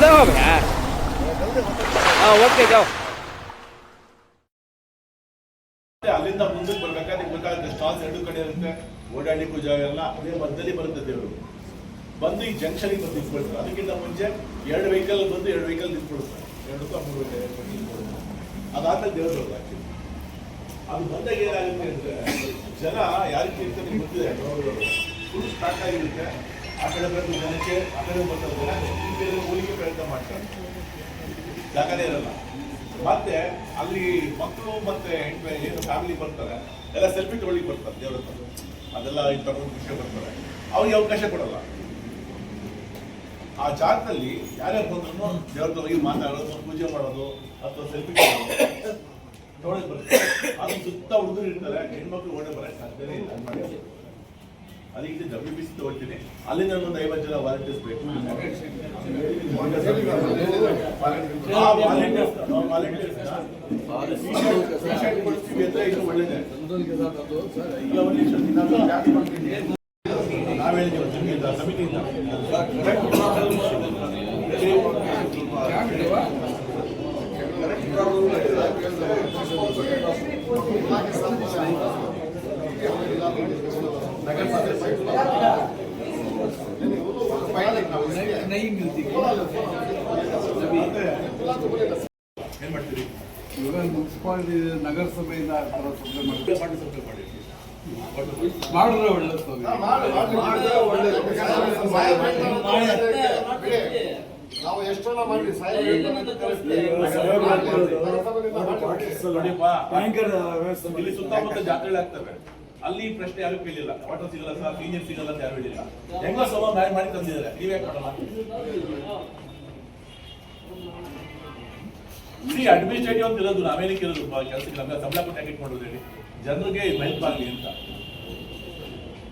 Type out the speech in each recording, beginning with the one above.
જાઓ ભાઈ હા ઓકે જાઓ ಅಲ್ಲಿಂದ ಮುಂದಕ್ಕೆ ಬರ್ಬೇಕಾದ್ರೆ ಬೇಕಾದ್ರೆ ಸ್ಟಾಲ್ಸ್ ಎರಡು ಕಡೆ ಇರುತ್ತೆ. ಓಡಾಡಲಿಕ್ಕೂ ಜಾಗ ಎಲ್ಲ ಅದೇ ಮಧ್ಯದಲ್ಲಿ ಬರುತ್ತೆ ದೇವರು. ಬಂದು ಈ ಜಂಕ್ಷನ್ಗೆ ಬಂದು ನಿಂತ್ಕೊಳ್ತಾರೆ. ಅದಕ್ಕಿಂತ ಮುಂಚೆ ಎರಡು ವೆಹಿಕಲ್ ಬಂದು ಎರಡು ವೆಹಿಕಲ್ ನಿಂತ್ಕೊಳ್ತಾರೆ. ಎರಡು ಮೂರು ವೆಹಿಕಲ್ ನಿಂತ್ಕೊಳ್ತಾರೆ. ಅದಾದ್ಮೇಲೆ ದೇವರು ಬರ್ತಾರೆ ಅದು ಬಂದಾಗ ಏನಾಗುತ್ತೆ ಅಂದ್ರೆ, ಜನ ಯಾರಿಗೆ ನಿಮ್ಗೆ ಗೊತ್ತಿದೆ ಫುಲ್ ಸ್ಟಾರ್ಟ್ ಆಗಿರುತ್ತೆ. ಆ ಕಡೆ ಬರೋದು ಜನಕ್ಕೆ, ಆ ಕಡೆ ಬರ್ತಾರೆ ಜನ ಈ ಕಡೆ ಹೋಲಿಕೆ ಪ್ರಯತ್ನ ಮಾಡ್ತಾರೆ. ಜಾಗನೇ ಇರಲ್ಲ. ಮತ್ತೆ ಅಲ್ಲಿ ಮಕ್ಕಳು ಮತ್ತೆ ಏನು ಫ್ಯಾಮಿಲಿ ಬರ್ತಾರೆ, ಎಲ್ಲ ಸೆಲ್ಫಿ ತಗೊಳ್ಳಿ ಬರ್ತಾರೆ ದೇವ್ರ ಹತ್ರ. ಅದೆಲ್ಲ ಇದು ತಗೊಂಡು ವಿಷಯ ಬರ್ತಾರೆ. ಅವ್ರಿಗೆ ಅವಕಾಶ ಕೊಡಲ್ಲ. ಆ ಜಾಗದಲ್ಲಿ ಯಾರ್ಯಾರು ಬಂದ್ರು ದೇವ್ರ ಹೋಗಿ ಮಾತಾಡೋದು, ಪೂಜೆ ಮಾಡೋದು, ಅಥವಾ ಸೆಲ್ಫಿ ತಗೊಳಕ್ ಬರುತ್ತೆ. ಅದು ಸುತ್ತ ಹುಡುಗರು ಇರ್ತಾರೆ, ಹೆಣ್ಮಕ್ಳು ಓಡೇ ಬರಕ್ಕೆ ಸಾಧ್ಯನೇ ಇಲ್ಲ ಅದ್ ಮಾಡಿ ಅದಕ್ಕೆ ಡಬ್ಲ್ಯೂ ಬಿ ಸಿ ತಗೊಳ್ತೀನಿ ಅಲ್ಲಿ ನಾನು ಒಂದು ಐವತ್ತು ಜನ ವಾಲಂಟಿಯರ್ಸ್ ಬೇಕು. ಈಗ ಸಮಿತಿಯಿಂದ ಏನ್ ಮಾಡ್ತೀರಿ? ಇವಾಗ ಮುನ್ಸಿಪಾಲಿಟಿ ನಗರಸಭೆಯಿಂದ ಸಪ್ಲೈ ಮಾಡಿ ಸಪ್ಲೈ ಮಾಡಿ ಮಾಡಿದ್ರೆ ಒಳ್ಳೇದು ನಾವು ಎಷ್ಟೆಲ್ಲ ಮಾಡಿ ನೋಡಿಪ್ಪ ಇಲ್ಲಿ ಸುತ್ತಮುತ್ತ ಜಾತ್ರೆಗಳು ಆಗ್ತವೆ. ಅಲ್ಲಿ ಪ್ರಶ್ನೆ ಯಾರು ಕೇಳಿಲ್ಲ. ವಾಟರ್ ಸಿಗಲ್ಲ ಸರ್ ಸೀನಿಯರ್ ಸಿಗಲ್ಲ ಅಂತ ಯಾರು ಹೇಳಿಲ್ಲ. ಹೆಂಗ ಸಮ ಮ್ಯಾನ್ ಮಾಡಿ ತಂದಿದ್ದಾರೆ. ನೀವೇ ಕೊಡಲ್ಲ ಈ ಅಡ್ಮಿನಿಸ್ಟ್ರೇಟಿವ್ ಅಂತ ಇರೋದು ನಾವೇನಕ್ಕೆ ಇರೋದು ಕೆಲಸಕ್ಕೆ ನಮ್ಗೆ ಸಂಬಳ ಕೊಟ್ಟು ಟ್ಯಾಕೆಟ್ ಮಾಡೋದು ಹೇಳಿ. ಜನರಿಗೆ ಹೆಲ್ಪ್ ಆಗಲಿ ಅಂತ.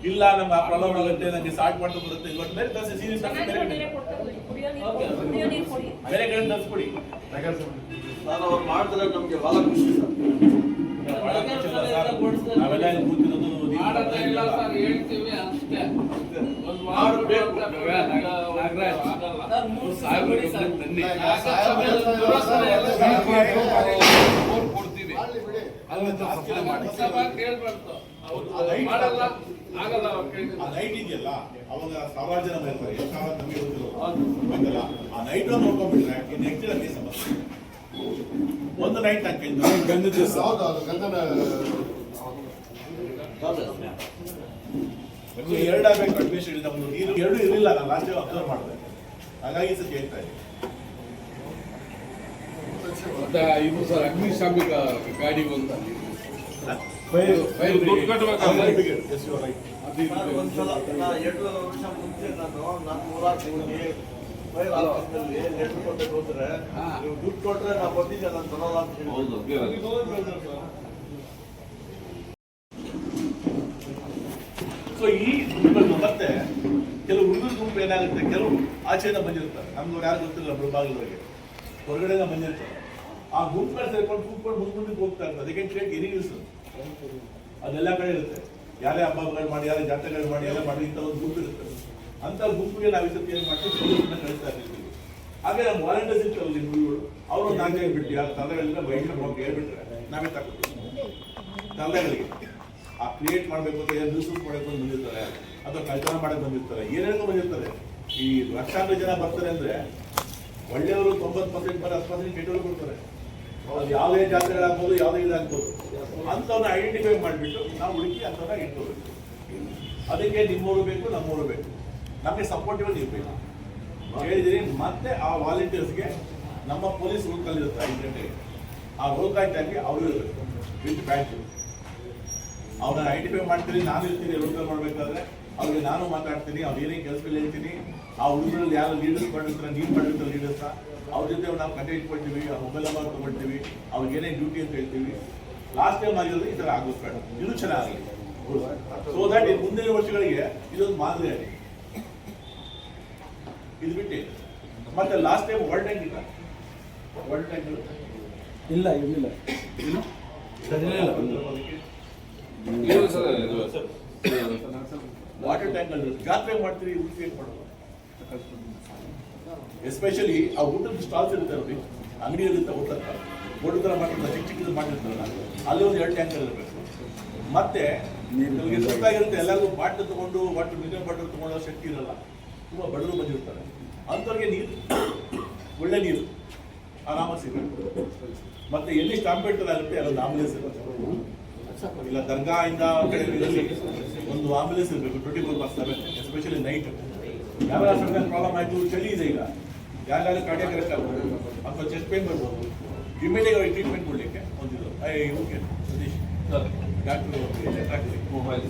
ಇಲ್ಲ ನಮ್ಮ ಆ ಪ್ರಾಬ್ಲಮ್ ಆಗುತ್ತೆ ನನಗೆ ಸಾಕ್ ಮಾಡ್ತಾ ಬರುತ್ತೆ ಇವತ್ತು ಬೇರೆ ಕಳಿಸಿ ಸೀರಿಯಸ್ ಬೇರೆ ಕಡೆ. ಬೇರೆ ಕಡೆ ತರಿಸ್ಕೊಡಿ. ನಾನು ಅವ್ರು ಮಾಡಿದ್ರೆ ನಮ್ಗೆ ಬಹಳ ಖುಷಿ ಸರ್. ಕೊಡ್ತೀವಿ. ಮಾಡಲ್ಲ. ಆಗಲ್ಲ ಆ ನೈಟ್ ಇದೆಯಲ್ಲ ಅವಾಗ ಜನ ಬರ್ತಾರೆ ಸಾವಿರ ನಮಗೆ ಗೊತ್ತಿಲ್ಲ. ಆ ನೈಟ್ ನೋಡ್ಕೊಂಡ್ಬಿಟ್ರೆ ನೆಕ್ಸ್ಟ್ ಡೇ ಸಮಸ್ಯೆ? ಒಂದು ನೈಟ್ ಹಾಕಿದ್ದು ಗಂಧದ ದಿವಸ ಎರಡು ಆಗಬೇಕು ಅಡ್ಮಿಷನ್ ನಮ್ದು ನೀರು ಎರಡು ಇರಲಿಲ್ಲ ನಾನು ಲಾಸ್ಟ್ ಅಬ್ಸರ್ವ್ ಮಾಡಿದೆ. ಹಾಗಾಗಿ ಸರ್ ಕೇಳ್ತಾ ಇದ್ದೀನಿ ಮತ್ತೆ ಇದು ಸರ್ ಅಗ್ನಿಶಾಮಕ ಗಾಡಿ ಒಂದು ಅದು ಎರಡು ವರ್ಷ ಮುಂಚೆ ನಾನು ಸೊ ಈ ಗುಂಪನ್ನು ಮತ್ತೆ ಕೆಲವು ಹುಡುಗರ ಗುಂಪು ಏನಾಗುತ್ತೆ? ಕೆಲವು ಆಚೆಯಿಂದ ಬಂದಿರುತ್ತಾರೆ ನಮ್ಗೆ ಯಾರು ಗೊತ್ತಿಲ್ಲ ಮುಳಬಾಗಿಲವರೆಗೆ ಹೊರಗಡೆಯಿಂದ ಬಂದಿರ್ತಾರೆ. ಆ ಗುಂಪಲ್ಲಿ ಸೇರ್ಕೊಂಡು ಕೂತ್ಕೊಂಡು ಮುಂದೆ ಮುಂದಕ್ಕೆ ಹೋಗ್ತಾ ಇರ್ತಾರೆ. ಅದಕ್ಕೆ ಕ್ರಿಯೇಟ್ ಎನಿ ನ್ಯೂಸ್ ಅದೆಲ್ಲ ಕಡೆ ಇರುತ್ತೆ. ಯಾರೇ ಹಬ್ಬಗಳು ಮಾಡಿ ಯಾರೇ ಜಾತ್ರೆಗಳು ಮಾಡಿ ಎಲ್ಲ ಮಾಡಿ ಇಂಥ ಒಂದು ಗುಂಪು ಇರುತ್ತೆ. ಅಂತ ಗುಂಪಿಗೆ ನಾವು ಸತಿ ಏನು ಮಾಡ್ತೀವಿ? ಕಳಿಸ್ತಾ ಇರ್ತೀವಿ ಹಾಗೆ ನಮ್ಮ ವಾಲಂಟಿಯರ್ಸ್ ಇರ್ತಾರಲ್ಲ ಹುಡುಗರು ಅವರು ನಾಲ್ಕೇ ಬಿಟ್ಟು ಯಾರು ತಂದೆಗಳಿಂದ ಬೈಕ್ ಹೋಗಿ ಹೇಳ್ಬಿಟ್ರೆ ನಾವೇ ತಗೊಳ್ತೀವಿ ತಂದೆಗಳಿಗೆ. ಆ ಕ್ರಿಯೇಟ್ ಮಾಡಬೇಕು ಅಂತ ಏನು ರಿಸೂಸ್ ಮಾಡಬೇಕು ಅಂತ ಬಂದಿರ್ತಾರೆ, ಅಥವಾ ಕಲ್ಪನೆ ಮಾಡಕ್ಕೆ ಬಂದಿರ್ತಾರೆ, ಏನೇನೋ ಬಂದಿರ್ತಾರೆ. ಈ ಲಕ್ಷಾಂತರ ಜನ ಬರ್ತಾರೆ ಅಂದ್ರೆ ಒಳ್ಳೆಯವರು ತೊಂಬತ್ತು ಪರ್ಸೆಂಟ್ ಬರ ಹತ್ತು ಪರ್ಸೆಂಟ್ ಕೆಟ್ಟವರು ಕೊಡ್ತಾರೆ. ಅದು ಯಾವುದೇ ಜಾತ್ರೆಗಳಾಗ್ಬೋದು ಯಾವುದೇ ಇದಾಗ್ಬೋದು. ಅಂಥವ್ರನ್ನ ಐಡೆಂಟಿಫೈ ಮಾಡಿಬಿಟ್ಟು ನಾವು ಹುಡುಕಿ ಅಂಥವ್ರನ್ನ ಇಟ್ಕೋಬೇಕು. ಅದಕ್ಕೆ ನಿಮ್ಮವರು ಬೇಕು ನಮ್ಮವರು ಬೇಕು. ನಮಗೆ ಸಪೋರ್ಟಿವ್ ಇರಬೇಕು. ಬೇಕು ಹೇಳಿದಿರಿ ಮತ್ತೆ ಆ ವಾಲಂಟಿಯರ್ಸ್ಗೆ ನಮ್ಮ ಪೊಲೀಸ್ ರೂಲ್ ಕಲಿರುತ್ತೆ ಐದು ಗಂಟೆಗೆ. ಆ ರೋಲ್ ಟೈಮ್ಗೆ ಅವರು ಇರಬೇಕು. ವಿತ್ ಬ್ಯಾಚ್ ಅವ್ರನ್ನ ಐಡೆಂಟಿಫೈ ಮಾಡ್ತೀನಿ ನಾನು ಇರ್ತೀನಿ ರೋಲ್ ಕಾಲ್ ಮಾಡಬೇಕಾದ್ರೆ ಅವ್ರಿಗೆ ನಾನು ಮಾತಾಡ್ತೀನಿ, ಅವ್ರು ಏನೇನು ಕೆಲಸದಲ್ಲಿ ಹೇಳ್ತೀನಿ, ಆ ಹುಡುಗರಲ್ಲಿ ಯಾರು ಲೀಡರ್ಸ್ ಮಾಡಿರ್ತಾರೆ ನೀನು ಮಾಡಿರ್ತಾರೆ ಲೀಡರ್ಸ್ ಅವ್ರ ಜೊತೆ ನಾವು ಕಂಟೆ ಇಟ್ಕೊಳ್ತೀವಿ, ಅವ್ರ ಮೊಬೈಲ್ ನಂಬರ್ ತೊಗೊಳ್ತೀವಿ, ಅವ್ರಿಗೆ ಏನೇ ಡ್ಯೂಟಿ ಅಂತ ಹೇಳ್ತೀವಿ. ಲಾಸ್ಟ್ ಟೈಮ್ ಆಗಿರೋದು ಈ ಥರ ಆಗೋದು ಇದು ಚೆನ್ನಾಗಿ ಸೊ ದಟ್ ಮುಂದಿನ ವರ್ಷಗಳಿಗೆ ಇದೊಂದು ಮಾದರಿ ಆಗಿ ಇದು ಬಿಟ್ಟು ಮತ್ತೆ ಲಾಸ್ಟ್ ಟೈಮ್ ವರ್ಲ್ಡ್ ಟ್ಯಾಂಕ್ ಇಲ್ಲ ವರ್ಲ್ಡ್ ಟ್ಯಾಂಕ್ ಇಲ್ಲ. ಇರಲಿಲ್ಲ? ವಾಟರ್ ಟ್ಯಾಂಕ್ ಅಲ್ಲಿ ಜಾತ್ರೆ ಮಾಡ್ತೀರಿ? ಉಡುಪಿ ಏನ್ ಮಾಡೋದು ಎಸ್ಪೆಷಲಿ ಆ ಊಟದ ಸ್ಟಾಲ್ಸ್ ಇರುತ್ತೆ ನೋಡಿ. ಅಂಗಡಿಯಲ್ಲಿ ಊಟ ಊಟ ಥರ ಮಾಡಿರ್ತಾರೆ ಚಿಕ್ಕ ಚಿಕ್ಕದು ಮಾಡಿರ್ತಾರೆ ಅಲ್ಲಿ ಒಂದು ಎರಡು ಟ್ಯಾಂಕರ್ ಇರಬೇಕು. ಮತ್ತೆ ನಿಮಗೆ ಗೊತ್ತಾಗಿರುತ್ತೆ ಎಲ್ಲರಿಗೂ ಬಾಟ್ಲು ತಗೊಂಡು ವಾಟರ್ ಮಿನರಲ್ ಬಾಟ್ಲು ತಗೊಳ್ಳೋ ಶಕ್ತಿ ಇರಲ್ಲ. ತುಂಬ ಬಡವರು ಬಂದಿರ್ತಾರೆ. ಅಂಥವ್ರಿಗೆ ನೀರು ಒಳ್ಳೆ ನೀರು ಆರಾಮಾಗಿ ಸಿಗುತ್ತೆ. ಮತ್ತೆ ಎಲ್ಲಿ ಸ್ಟಾಂಪ್ ಆಗುತ್ತೆ ಅಲ್ಲೊಂದು ಆಂಬುಲೆನ್ಸ್ ಇರಬೇಕು ಇಲ್ಲ ದರ್ಗಾ ಇಂದ ಕಡೆ ಒಂದು ಆಂಬುಲೆನ್ಸ್ ಇರಬೇಕು twenty four by seven especially night ಯಾವ ಸಣ್ಣ ಪ್ರಾಬ್ಲಮ್ ಆಯಿತು ಚಳಿ ಇದೆ ಈಗ. ಯಾರು ಕಾರ್ಡಿಯಾಕ್ ಕರೆಕ್ಟ್ ಆಗ್ಬೋದು ಅಥವಾ ಚೆಸ್ಟ್ ಪೇನ್ ಬರ್ಬೋದು. ಇಮಿಡಿಯೇಟ್ ಅವ್ರಿಗೆ ಟ್ರೀಟ್ಮೆಂಟ್ ಕೊಡಲಿಕ್ಕೆ ಒಂದಿದು I okay Satish. Doctor mobile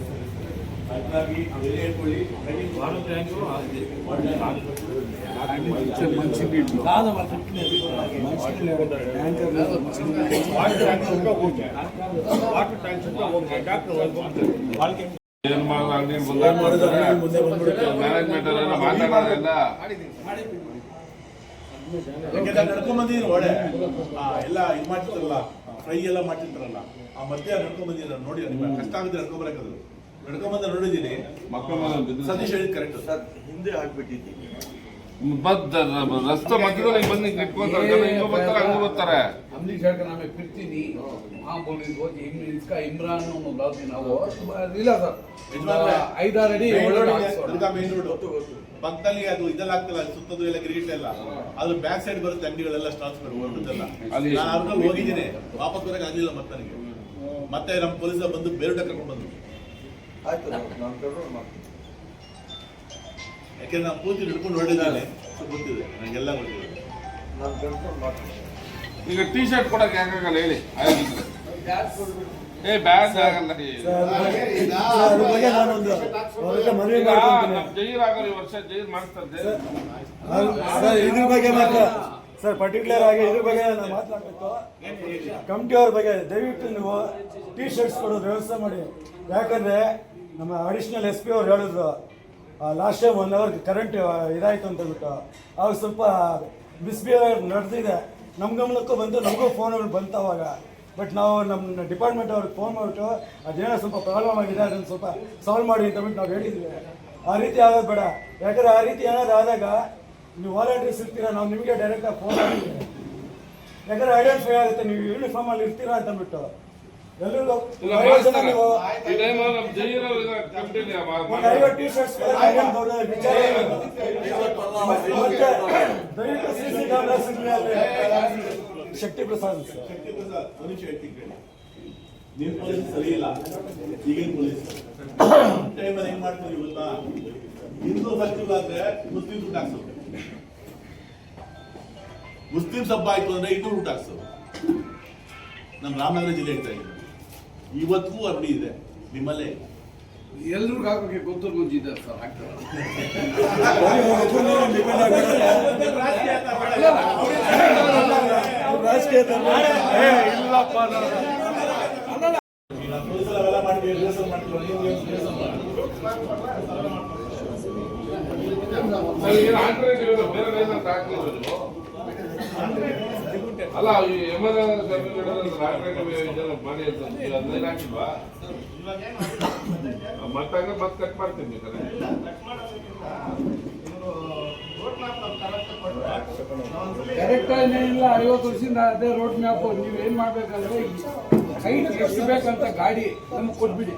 ಅದಕ್ಕಾಗಿ ಅವೆಲ್ಲ ಹೇಳ್ಕೊಳ್ಳಿ ಟ್ರೈನಿಂಗ್ ಒಳ್ಳೆ ಮಾಡೋದು ಏನ್ ಮಾಡೋದು. ಮ್ಯಾನೇಜ್ಮೆಂಟ್ ಮಾತಾಡೋದಿಲ್ಲ ಒಳ್ಳೆ. ಆ, ಎಲ್ಲ ಇದು ಮಾಡ್ತಿರ್ತಾರಲ್ಲ ಫ್ರೈ ಎಲ್ಲ ಮಾಡ್ತಿರ್ತಾರಲ್ಲ ಆ ಮಧ್ಯ ನಡ್ಕೊಂಡ್ ಬಂದಿದ್ದೀರ ನೋಡಿ ನಿಮ್ಗೆ ಕಷ್ಟ ಆಗುತ್ತೆ ನಡ್ಕೊಂಡ್ ಬರಕದು ನಡ್ಕೊಂಡ್ ಬಂದ ನೋಡಿದ್ದೀನಿ ಮಕ್ಕಳು ಸತೀಶ್ ಹೇಳಿದ್ ಕರೆಕ್ಟ್ ಸರ್ ಹಿಂದೆ ಆಗ್ಬಿಟ್ಟಿದ್ದೀನಿ. ರಸ್ತೆ ಮಧ್ಯದಲ್ಲಿ ಬಂದು ನಿಂತ್ಕೊಂತಾರೆ ಹಿಂಗ ಬರ್ತಾರೆ ಹಂಗ ಬರ್ತಾರೆ ಅಮ್ಲಿ ನಮಗೆ ಬಿಡ್ತೀನಿ ಇಮ್ರಾನ್ ನಾವು ಇಲ್ಲ ಐದಾರು ಅಡಿ ಮೇನ್ ಅದು ಇದೆಲ್ಲ ಸುತ್ತದು ಎಲ್ಲ ಗ್ರೀಟ್ ಇಲ್ಲ ಬ್ಯಾಕ್ ಸೈಡ್ ಬರುತ್ತೆ ಅಂಗಡಿಗಳೆಲ್ಲ ನಾನು ಹೋಗಿದ್ದೀನಿ. ವಾಪಸ್ ಬರಕ್ಕೆ ಆಗಲಿಲ್ಲ ಮತ್ತೆ ನನಗೆ. ಮತ್ತೆ ನಮ್ಮ ಪೊಲೀಸ್ ಬಂದು ಬೇರೆ ಕರ್ಕೊಂಡು ಬಂದ್ರು. ಆಯ್ತು ಯಾಕೆಂದ್ರೆ ನಾನು ಪೂರ್ತಿ ಹಿಡ್ಕೊಂಡು ಹೊರಡಿದ್ದೇನೆ ಸೊ ಗೊತ್ತಿದೆ ನನಗೆಲ್ಲ ಗೊತ್ತಿದೆ. ಈಗ ಟೀ ಶರ್ಟ್ ಕೊಡಕ್ಕೆ ಯಾಕಾಗಲ್ಲ ಹೇಳಿ. ಆಯೋಜಿಸಿದ್ರೆ ಏ ಬ್ಯಾಗ್ ಆಗಲ್ಲ ಜೈರ್ ಆಗಲ್ಲ ಈ ವರ್ಷ ಜೈರ್ ಮಾಡ್ತಾರೆ ಇದ್ರ ಬಗ್ಗೆ ಮಾತ್ರ ಸರ್ ಪರ್ಟಿಕ್ಯುಲರ್ ಆಗಿ ಇದ್ರ ಬಗ್ಗೆ ನಾನು ಮಾತಾಡ್ಬೇಕು ಕಮಿಟಿ ಅವ್ರ ಬಗ್ಗೆ ದಯವಿಟ್ಟು ನೀವು ಟೀ ಶರ್ಟ್ಸ್ ಕೊಡೋದು ವ್ಯವಸ್ಥೆ ಮಾಡಿ. ಯಾಕಂದ್ರೆ ನಮ್ಮ ಅಡಿಷನಲ್ ಎಸ್ ಪಿ ಅವ್ರು ಹೇಳಿದ್ರು last time one hour current ಇದಾಯಿತು ಅಂತ ಹೇಳ್ಬಿಟ್ಟು ಅವಾಗ ಸ್ವಲ್ಪ ಮಿಸ್ಬಿಹೇವಿಯರ್ ನಡೆದಿದೆ. ನಮ್ಮ ಗಮನಕ್ಕೂ ಬಂದು ನಮಗೂ ಫೋನ್ಗಳು ಬಂತು ಅವಾಗ. ಬಟ್ ನಾವು ನಮ್ಮ ಡಿಪಾರ್ಟ್ಮೆಂಟ್ ಅವ್ರಿಗೆ ಫೋನ್ ಮಾಡಿಬಿಟ್ಟು, ಅದೇನೋ ಸ್ವಲ್ಪ ಪ್ರಾಬ್ಲಮ್ ಆಗಿದೆ, ಅದನ್ನು ಸ್ವಲ್ಪ ಸಾಲ್ವ್ ಮಾಡಿ ಅಂತ ಬಿಟ್ಟು ನಾವು ಹೇಳಿದ್ವಿ. ಆ ರೀತಿ ಆಗೋದು ಬೇಡ. ಯಾಕಂದರೆ ಆ ರೀತಿ ಏನಾದ್ರು ಆದಾಗ ನೀವು ವಾಲಂಟೀರ್ಸ್ ಇರ್ತೀರಾ, ನಾವು ನಿಮಗೆ ಡೈರೆಕ್ಟಾಗಿ ಫೋನ್ ಮಾಡಿದ್ವಿ ಯಾಕಂದರೆ ಐಡೆಂಟಿಫೈ ಆಗುತ್ತೆ, ನೀವು ಯೂನಿಫಾರ್ಮಲ್ಲಿ ಇರ್ತೀರಾ ಅಂತ ಶಕ್ತಿ ಪ್ರಸಾದ್ ನಿಮ್ ಪೊಲೀಸ್ ಸರಿ ಇಲ್ಲ. ಈಗಿನ ಪೊಲೀಸ್. ಟೈಮಲ್ಲಿ ಹೆಂಗ್ ಮಾಡ್ತೀವಿ ಗೊತ್ತಾ? ಹಿಂದೂ ಫೆಸ್ಟಿವಲ್ ಆದ್ರೆ ಮುಸ್ಲಿಂ ದುಡ್ಡು ಹಾಕ್ಸೋದು. ಮುಸ್ಲಿಂ ಹಬ್ಬ ಆಯ್ತು ಅಂದ್ರೆ ಇನ್ನೂರು ಊಟ ಹಾಕ್ಸೋದು. ನಮ್ಮ ರಾಮನಗರ ಜಿಲ್ಲೆ ಹೇಳ್ತಾ ಇದ್ದೀನಿ. ಇವತ್ತಿಗೂ ಅಂಗಡಿ ಇದೆ ನಿಮ್ಮಲ್ಲೇ ಎಲ್ರಿಗೂ ಹಾಕೋಕೆ ಗೊತ್ತೂರು ಗೊತ್ತಿದ್ದಾರೆ ಸರ್ ಬೇರೆ ಅಂತ ಹಾಕ್ಲಿಲ್ಲ? ಅಲ್ಲ ಈ ಇದೆಲ್ಲ ಮಾಡಿ ಅಂತ ಹಾಕಿಲ್ವಾ? ಮತ್ತೆ ಹಂಗೆ ಮತ್ತೆ ಕಟ್ ಮಾಡ್ತೀನಿ ಕರೆಕ್ಟ್ ಏನಿಲ್ಲ ಐವತ್ತು ವರ್ಷದಿಂದ ಅದೇ ರೋಡ್ ಮ್ಯಾಪ್ ನೀವು ಏನ್ ಮಾಡ್ಬೇಕಂದ್ರೆ ಹೈಟ್ ಎಷ್ಟು ಬೇಕಂತ ಗಾಡಿ ನಮ್ಗೆ ಕೊಟ್ಬಿಡಿ.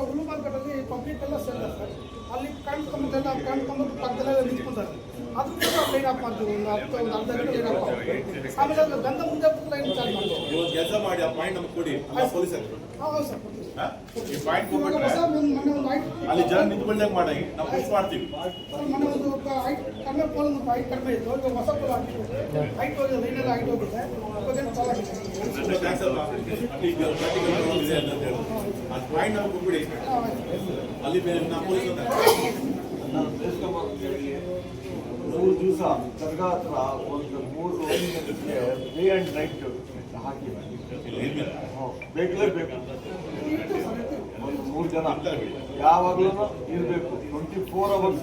ಹುಲ್ಲು ಮಾರ್ಕೆಟಲ್ಲಿ ಪಬ್ಲಿಕ್ ಎಲ್ಲ ಸೇರ್ತಾರೆ ಅಲ್ಲಿ ಕಾಣ್ಕೊಂಬದೆಲ್ಲ ಕಾಣ್ಕೊಂಬದು ಪಕ್ಕದಲ್ಲೇ ನಿಂತ್ಕೊಂತಾರೆ ಅದ್ರ ಕೂಡ ಅಂತ ಮಾಡ್ತೀವಿ. ಒಂದು ಹತ್ತು ಒಂದು ಅರ್ಧ ಗಂಟೆ ಲೈನ್ ಅಪ್ ಆಮೇಲೆ ಅದು ಗಂಧ ಮುಂದೆ ಲೈನ್ ಚಾರ್ಜ್ ಮಾಡ್ತೀವಿ. ಇವತ್ತು ಕೆಲಸ ಮಾಡಿ ಆ ಪಾಯಿಂಟ್ ನಮ್ಗೆ ಕೊಡಿ. ಅಲ್ಲ. ಪೊಲೀಸ್ ಹಾಕ್ಬಿಟ್ಟು ಹೌದು ಸರ್. ಈ ಪಾಯಿಂಟ್ ಕೊಟ್ಬಿಟ್ರೆ ಅಲ್ಲಿ ಜನ ನಿಂತ್ಕೊಳ್ದಾಗ ಮಾಡಿ. ನಾವು ಪುಷ್ ಮಾಡ್ತೀವಿ. ಮೊನ್ನೆ ಒಂದು ಐಟ್ ಕಡಿಮೆ ಪೋಲ್ ಒಂದು ಕಡಿಮೆ ಇತ್ತು. ಇವಾಗ ಹೊಸ ಪೋಲ್ ಹೋಗಿದೆ ಲೈನೆಲ್ಲ ಹೋಗಿದೆ. ಅಲ್ವಾ? ಅಲ್ಲಿ ಈಗ ಇದೆ ಅಂತ ಹೇಳಿ. ಆ ಪಾಯಿಂಟ್ ನಮ್ಗೆ ಕೊಟ್ಬಿಡಿ. ಅಲ್ಲಿ ನಾವು ಪೊಲೀಸ್ ಮೂರು ದಿವಸ ದರ್ಗಾ ಹತ್ರ ಒಂದು ಮೂರು ಡೇ ಆ್ಯಂಡ್ ನೈಟ್ ಹಾಕಿದ್ವಿ ಬೇಕಲೇಬೇಕು ಒಂದು ಮೂರು ಜನ. ಯಾವಾಗಲೂ ಇರಬೇಕು. ಟ್ವೆಂಟಿ ಫೋರ್ ಅವರ್ಸ್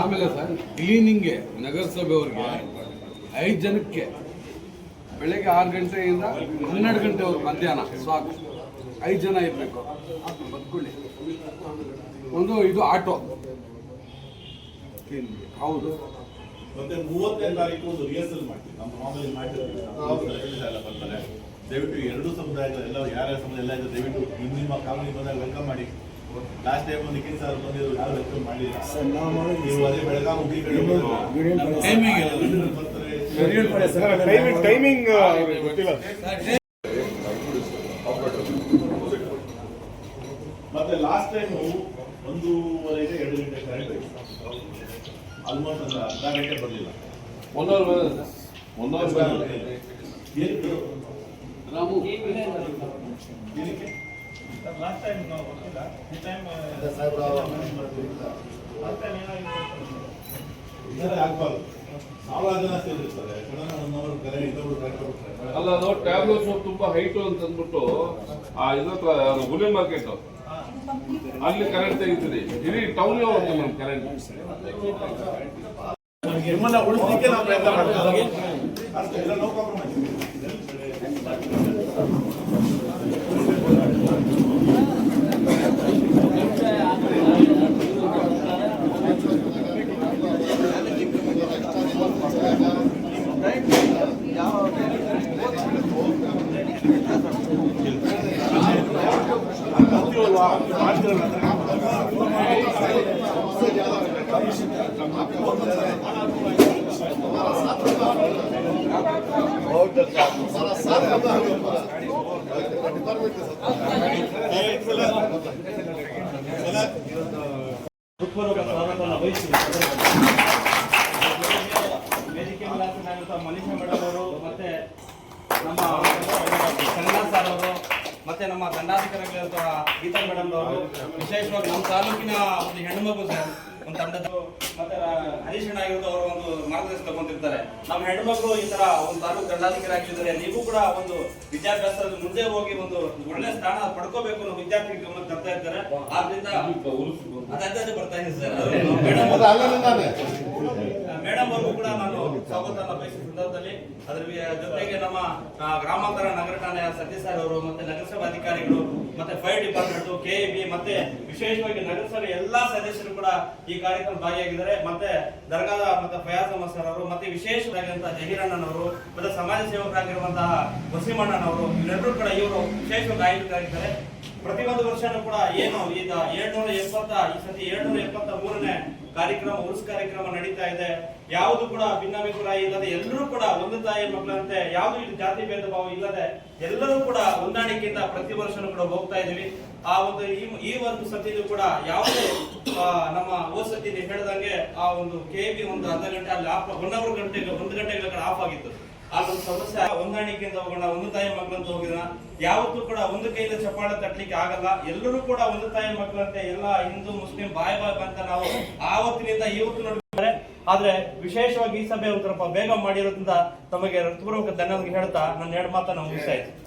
ಆಮೇಲೆ ಸರ್ ಕ್ಲೀನಿಂಗ್ಗೆ ನಗರಸಭೆ ಅವ್ರಿಗೆ ಐದು ಜನಕ್ಕೆ ಬೆಳಗ್ಗೆ ಆರು ಗಂಟೆಯಿಂದ ಹನ್ನೆರಡು ಗಂಟೆವರೆಗೆ ಮಧ್ಯಾಹ್ನ ಸಾಕು. ಐದು ಜನ ಇರಬೇಕು. ಬದ್ಕೊಳ್ಳಿ. ಒಂದು ಇದು ಆಟೋ. ಹೌದು. ಮತ್ತೆ ಮೂವತ್ತನೇ ತಾರೀಕು ಒಂದು ರಿಹರ್ಸಲ್ ಮಾಡ್ತೀವಿ. ನಮ್ಮ ಮಾಮೂಲಿ ಮಾಡ್ತಿರ್ತೀವಿ ಎಲ್ಲ ಬರ್ತಾರೆ. ದಯವಿಟ್ಟು ಎರಡು ಸಮುದಾಯಗಳೆಲ್ಲ ಯಾರ್ಯಾರ ಸಮುದಾಯ ಎಲ್ಲ ಇದೆ ದಯವಿಟ್ಟು ನಿಮ್ಮ ನಿಮ್ಮ ಕಾಲೋನಿ ಬಂದಾಗ ವೆಲ್ಕಮ್ ಮಾಡಿ. ಲಾಸ್ಟ್ ಟೈಮ್ ನಿಖಿಲ್ ಸರ್ ಬಂದಿದ್ರು ಯಾರು ವೆಲ್ಕಮ್ ಮಾಡಿಲ್ಲ. ಸರ್ ನಾವು ಅದೇ ಬೆಳಗಾವಿ ಹುಡುಗಿ ಕಡೆ ಬರ್ತಾರೆ. ಟೈಮಿಂಗ್ ಟೈಮಿಂಗ್ ಗೊತ್ತಿಲ್ಲ ಮತ್ತೆ ಲಾಸ್ಟ್ ಟೈಮ್ ಒಂದೂವರೆಗೆ ಎರಡು ಗಂಟೆ ಕರೆಂಟ್ ಆಲ್ಮೋಸ್ಟ್ ಒಂದು ಅರ್ಧ ಗಂಟೆ ಬರಲಿಲ್ಲ. ಏನಕ್ಕೆ ರಾಮು. ಏನಕ್ಕೆ? ಈ ಆಗ್ಬಾರ್ದು. ಸಾವಿರಾರು ಜನ ಸೇರಿರ್ತಾರೆ. ಸಡನ್ ಒಂದೊಂದು ಕರೆ ಇನ್ನೊಬ್ರು ಕರೆ ಕೊಡ್ತಾರೆ ಅಲ್ಲ ಟ್ಯಾಬ್ಲೆಟ್ಸ್ ತುಂಬಾ ಹೈಟು ಅಂತ ಅಂದ್ಬಿಟ್ಟು ಆ ಇದ್ರ ಹುಲಿ ಮಾರ್ಕೆಟ್ ಅಲ್ಲಿ ಕರೆಂಟ್ ತೆಗಿತದೆ. ಇಡೀ ಟೌನ್ ಹೋಗುತ್ತೆ ನಮ್ ಕರೆಂಟ್ ನಿಮ್ಮನ್ನ ಉಳಿಸ್ಲಿಕ್ಕೆ ನಾವು ಪ್ರಯತ್ನ ಮಾಡ್ತೀವಿ. ವೇದಿಕೆ ಮುಲಾಖಿನಾಗಿರುವಂತಹ ಮನೀಷಾ ಮೇಡಮ್ ಅವರು ಮತ್ತೆ ನಮ್ಮ ಸಂಗನಾಥ್ ಸರ್ ಅವರು ಮತ್ತೆ ನಮ್ಮ ದಂಡಾಧಿಕಾರಿಗಳಿರುವಂತಹ ಗೀತಾ ಮೇಡಮ್ ಅವರು ವಿಶೇಷವಾಗಿ ನಮ್ಮ ತಾಲೂಕಿನ ಒಂದು ಹೆಣ್ಮಗು ಸರ್ ತಂಡದ ಮತ್ತೆ ಹರೀಶ್ ಆಗಿರೋದು ಅವರು ಒಂದು ಮಾರ್ಗದರ್ಶನ ತಗೊಂತಿರ್ತಾರೆ ನಮ್ಮ ಹೆಣ್ಮಕ್ಳು ಈ ತರ ಒಂದು ತಾಲೂಕು ದಂಡಾಧಿಕಾರಿ ಆಗಿದ್ದಾರೆ ನೀವು ಕೂಡ ಒಂದು ವಿದ್ಯಾಭ್ಯಾಸದಲ್ಲಿ ಮುಂದೆ ಹೋಗಿ ಒಂದು ಒಳ್ಳೆ ಸ್ಥಾನ ಪಡ್ಕೋಬೇಕು ಅನ್ನೋ ವಿದ್ಯಾರ್ಥಿ ಗಮನ ತರ್ತಾ ಇರ್ತಾರೆ. ಆದ್ರಿಂದ ಅದೇ ಬರ್ತಾ ಇದೆ ಸರ್. ಮೇಡಮ್ ಅವ್ರಿಗೂ ಕೂಡ ನಾನು ಸ್ವಾಗತನ ಬಯಸಿದ ಸಂದರ್ಭದಲ್ಲಿ. ಅದರ ಜೊತೆಗೆ ನಮ್ಮ ಗ್ರಾಮಾಂತರ ನಗರ ಠಾಣೆಯ ಸತೀಶ್ ಸರ್ ಅವರು ಮತ್ತೆ ನಗರಸಭಾ ಅಧಿಕಾರಿಗಳು ಮತ್ತೆ ಫೈರ್ ಡಿಪಾರ್ಟ್ಮೆಂಟ್ ಕೆಇಬಿ ಮತ್ತೆ ವಿಶೇಷವಾಗಿ ನಗರಸಭೆ ಎಲ್ಲಾ ಸದಸ್ಯರು ಕೂಡ ಈ ಕಾರ್ಯಕ್ರಮ ಭಾಗಿಯಾಗಿದ್ದಾರೆ. ಮತ್ತೆ ದರ್ಗಾದ ಮತ್ತೆ ಫಯಾಜ್ ಸರ್ ಅವರು, ಮತ್ತೆ ವಿಶೇಷವಾಗಿರುವಂತಹ ಜಹೀರಣ್ಣನವರು ಮತ್ತೆ ಸಮಾಜ ಸೇವಕರಾಗಿರುವಂತಹ ವಸೀಮಣ್ಣನವರು ಇವರೆಲ್ಲರೂ ಕೂಡ ಇವರು ವಿಶೇಷವಾಗಿ ಆಯುಕ್ತರಾಗಿದ್ದಾರೆ ಒಂದು ವರ್ಷನೂ ಕೂಡ ಏನು ಈಗ ಏಳ್ನೂರ ಎಪ್ಪತ್ತ, ಈ ಸತಿ ಏಳ್ನೂರ ಎಪ್ಪತ್ತ ಮೂರನೇ ಕಾರ್ಯಕ್ರಮ, ಉರುಸ್ ಕಾರ್ಯಕ್ರಮ ನಡೀತಾ ಇದೆ. ಯಾವುದು ಕೂಡ ಭಿನ್ನಾಭಿಪ್ರಾಯ ಇಲ್ಲದೆ ಎಲ್ಲರೂ ಕೂಡ ಒಂದು ತಾಯಿ ಮಕ್ಕಳಂತೆ, ಯಾವುದು ಇಲ್ಲಿ ಜಾತಿ ಭೇದ ಭಾವ ಇಲ್ಲದೆ ಎಲ್ಲರೂ ಕೂಡ ಹೊಂದಾಣಿಕೆಯಿಂದ ಪ್ರತಿ ವರ್ಷನೂ ಕೂಡ ಹೋಗ್ತಾ ಇದೀವಿ ಆ ಒಂದು ಈ ಒಂದು ಸತಿಯಲ್ಲಿ ಕೂಡ ಯಾವುದೇ ನಮ್ಮ ಹೋದ ಸತಿ ನೀವು ಹೇಳ್ದಂಗೆ ಆ ಒಂದು ಕೆ ಬಿ ಒಂದು ಅರ್ಧ ಗಂಟೆ ಅಲ್ಲಿ ಆಫ್ ಒನ್ ಅವರ್ ಗಂಟೆಗೆ, ಒಂದು ಗಂಟೆಗಳ ಆಫ್ ಆಗಿತ್ತು. ಆ ಒಂದು ಸಮಸ್ಯೆ ಹೊಂದಾಣಿಕೆಯಿಂದ ಹೋಗೋಣ, ಒಂದು ತಾಯಿ ಮಕ್ಕಳಂತ ಹೋಗಿದ ಯಾವತ್ತೂ ಕೂಡ ಒಂದು ಕೈಯಿಂದ ಚಪ್ಪಾಳೆ ತಟ್ಟಲಿಕ್ಕೆ ಆಗಲ್ಲ. ಎಲ್ಲರೂ ಕೂಡ ಒಂದು ತಾಯಿ ಮಕ್ಕಳಂತೆ ಎಲ್ಲ ಹಿಂದೂ, ಮುಸ್ಲಿಂ, ಬಾಯ್ ಬಾಯ್ ಅಂತ ನಾವು ಆವತ್ತಿನಿಂದ ಇವತ್ತು ನೋಡ್ತಾರೆ ಆದ್ರೆ ವಿಶೇಷವಾಗಿ ಈ ಸಭೆ ಸ್ವಲ್ಪ ಬೇಗ ಮಾಡಿರೋದ್ರಿಂದ ತಮಗೆ ಹೃತ್ಪೂರ್ವಕ ಧನ್ಯವಾದ ಹೇಳ್ತಾ ನನ್ನ ಎರಡು ಮಾತನ್ನ ಮುಗಿಸ್ತಾ ಇದ್ದೀನಿ.